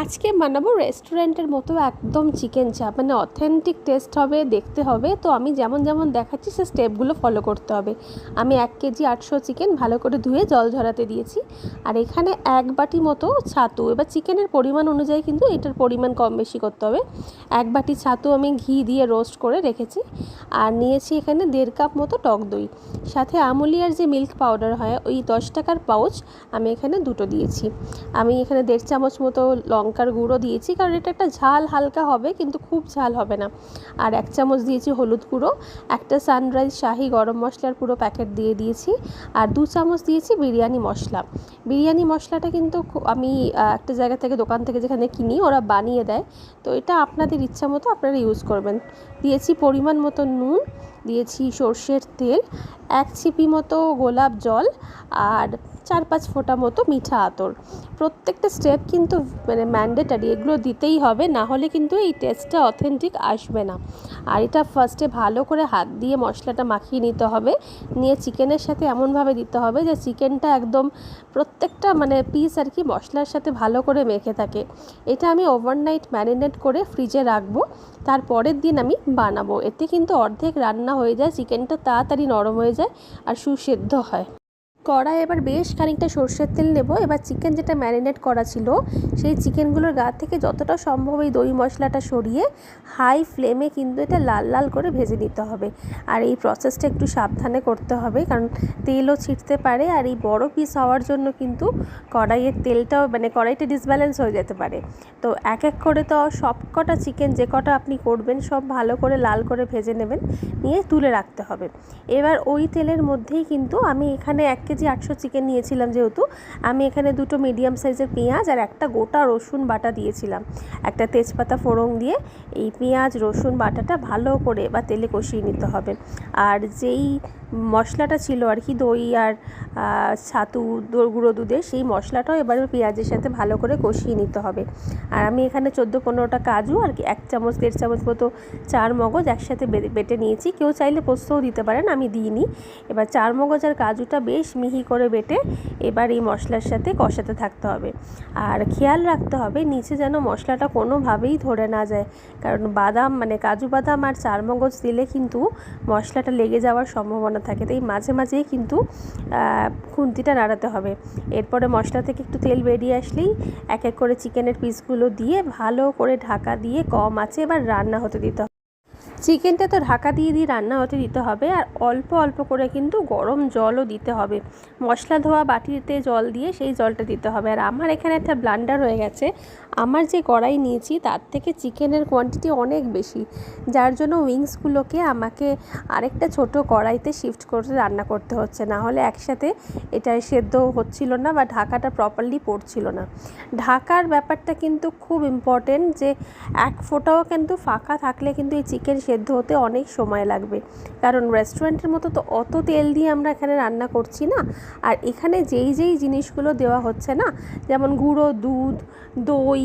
আজকে বানাবো রেস্টুরেন্টের মতো একদম চিকেন চাপ মানে অথেন্টিক টেস্ট হবে, দেখতে হবে। তো আমি যেমন যেমন দেখাচ্ছি, সে স্টেপগুলো ফলো করতে হবে। আমি এক কেজি আটশো চিকেন ভালো করে ধুয়ে জল ঝরাতে দিয়েছি। আর এখানে এক বাটি মতো ছাতু, এবার চিকেনের পরিমাণ অনুযায়ী কিন্তু এটার পরিমাণ কম বেশি করতে হবে। এক বাটি ছাতু আমি ঘি দিয়ে রোস্ট করে রেখেছি। আর নিয়েছি এখানে দেড় কাপ মতো টক দই। সাথে আমুলিয়ার যে মিল্ক পাউডার হয়, ওই দশ টাকার পাউচ আমি এখানে দুটো দিয়েছি। আমি এখানে দেড় চামচ মতো লঙ্কার গুঁড়ো দিয়েছি, কারণ এটা একটা ঝাল হালকা হবে, কিন্তু খুব ঝাল হবে না। আর এক চামচ দিয়েছি হলুদ গুঁড়ো, একটা সানরাইজ শাহি গরম মশলার পুরো প্যাকেট দিয়ে দিয়েছি, আর দু চামচ দিয়েছি বিরিয়ানি মশলা। বিরিয়ানি মশলাটা কিন্তু আমি একটা জায়গা থেকে দোকান থেকে যেখানে কিনি, ওরা বানিয়ে দেয়। তো এটা আপনাদের ইচ্ছা মতো আপনারা ইউজ করবেন। দিয়েছি পরিমাণ মতো নুন, দিয়েছি সর্ষের তেল, এক ছিপি মতো গোলাপ জল, আর চার পাঁচ ফোঁটা মতো মিঠা আতর। প্রত্যেকটা স্টেপ কিন্তু মানে ম্যান্ডেটারি এগুলো দিতেই হবে, না হলে কিন্তু এই টেস্টটা অথেন্টিক আসবে না। আর এটা ফার্স্টে ভালো করে হাত দিয়ে মশলাটা মাখিয়ে নিতে হবে। নিয়ে চিকেনের সাথে এমনভাবে দিতে হবে যে চিকেনটা একদম প্রত্যেকটা মানে পিস আর কি মশলার সাথে ভালো করে মেখে থাকে। এটা আমি ওভারনাইট ম্যারিনেট করে ফ্রিজে রাখব। তার পরের দিন আমি বানাবো। এতে কিন্তু অর্ধেক রান্না হয়ে যায়, চিকেনটা তাড়াতাড়ি নরম হয়ে যায় আর সুসেদ্ধ হয়। কড়াই এবার বেশ খানিকটা সর্ষের তেল নেব। এবার চিকেন যেটা ম্যারিনেট করা ছিল, সেই চিকেনগুলোর গা থেকে যতটা সম্ভব এই দই মশলাটা সরিয়ে হাই ফ্লেমে কিন্তু এটা লাল লাল করে ভেজে নিতে হবে। আর এই প্রসেসটা একটু সাবধানে করতে হবে, কারণ তেলও ছিটতে পারে আর এই বড় পিস হওয়ার জন্য কিন্তু কড়াইয়ের তেলটাও মানে কড়াইটা ডিসব্যালেন্স হয়ে যেতে পারে। তো এক এক করে তো সব কটা চিকেন যে কটা আপনি করবেন, সব ভালো করে লাল করে ভেজে নেবেন, নিয়ে তুলে রাখতে হবে। এবার ওই তেলের মধ্যেই কিন্তু আমি এখানে এক কেজি আটশো চিকেন নিয়েছিলাম যেহেতু, আমি এখানে দুটো মিডিয়াম সাইজের পেঁয়াজ আর একটা গোটা রসুন বাটা দিয়েছিলাম। একটা তেজপাতা ফোড়ন দিয়ে এই পেঁয়াজ, রসুন বাটাটা ভালো করে বা তেলে কষিয়ে নিতে হবে। আর যেই মশলাটা ছিল আর কি, দই আর ছাতু গুঁড়ো দুধে সেই মশলাটাও এবার পেঁয়াজের সাথে ভালো করে কষিয়ে নিতে হবে। আর আমি এখানে চোদ্দ পনেরোটা কাজু আর কি এক চামচ, দেড় চামচ মতো চার মগজ একসাথে বেটে নিয়েছি। কেউ চাইলে পোস্তও দিতে পারেন, আমি দিইনি। এবার চার মগজ আর কাজুটা বেশ মিহি করে বেটে এবার এই মশলার সাথে কষাতে থাকতে হবে। আর খেয়াল রাখতে হবে, নিচে যেন মশলাটা কোনোভাবেই ধরে না যায়। কারণ বাদাম মানে কাজু বাদাম আর চার মগজ দিলে কিন্তু মশলাটা লেগে যাওয়ার সম্ভাবনা থাকে। তাই মাঝে মাঝেই কিন্তু খুন্তিটা নাড়াতে হবে। এরপরে মশলা থেকে একটু তেল বেরিয়ে আসলেই এক এক করে চিকেনের পিসগুলো দিয়ে ভালো করে ঢাকা দিয়ে কম আছে এবার রান্না হতে দিতে হবে চিকেনটা তো ঢাকা দিয়ে দিয়ে রান্না হতে দিতে হবে আর অল্প অল্প করে কিন্তু গরম জলও দিতে হবে। মশলা ধোয়া বাটিতে জল দিয়ে সেই জলটা দিতে হবে। আর আমার এখানে একটা ব্লান্ডার হয়ে গেছে। আমার যে কড়াই নিয়েছি, তার থেকে চিকেনের কোয়ান্টিটি অনেক বেশি। যার জন্য উইংসগুলোকে আমাকে আরেকটা ছোট কড়াইতে শিফট করে রান্না করতে হচ্ছে। না হলে একসাথে এটা সেদ্ধ হচ্ছিল না বা ঢাকাটা প্রপারলি পড়ছিল না। ঢাকার ব্যাপারটা কিন্তু খুব ইম্পর্টেন্ট যে এক ফোঁটাও কিন্তু ফাঁকা থাকলে কিন্তু এই চিকেন সেদ্ধ হতে অনেক সময় লাগবে। কারণ রেস্টুরেন্টের মতো তো অত তেল দিয়ে আমরা এখানে রান্না করছি না। আর এখানে যেই যেই জিনিসগুলো দেওয়া হচ্ছে না, যেমন গুঁড়ো, দুধ, দই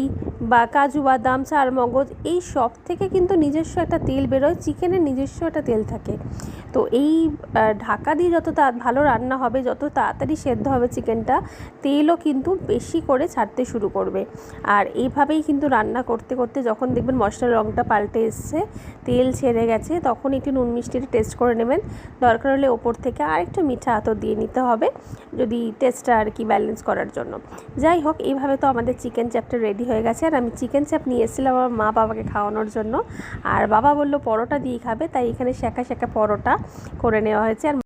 বা কাজু বাদাম চার মগজ এই সব থেকে কিন্তু নিজস্ব একটা তেল বেরোয়, চিকেনের নিজস্ব একটা তেল থাকে। তো এই ঢাকা দিয়ে যত তা, ভালো রান্না হবে, যত তাড়াতাড়ি সেদ্ধ হবে চিকেনটা, তেলও কিন্তু বেশি করে ছাড়তে শুরু করবে। আর এইভাবেই কিন্তু রান্না করতে করতে যখন দেখবেন মশলার রঙটা পাল্টে এসছে, তেল ছেড়ে গেছে, তখন একটু নুন মিষ্টিটা টেস্ট করে নেবেন। দরকার হলে ওপর থেকে আর একটু মিঠা আতর দিয়ে নিতে হবে, যদি টেস্টটা আর কি ব্যালেন্স করার জন্য। যাই হোক এইভাবে তো আমাদের চিকেন চ্যাপটা রেডি হয়ে গেছে আর আমি চিকেন চাপ নিয়ে এসেছিলাম আমার মা বাবাকে খাওয়ানোর জন্য। আর বাবা বলল পরোটা দিয়ে খাবে, তাই এখানে শেখা শেখা পরোটা করে নেওয়া হয়েছে। আর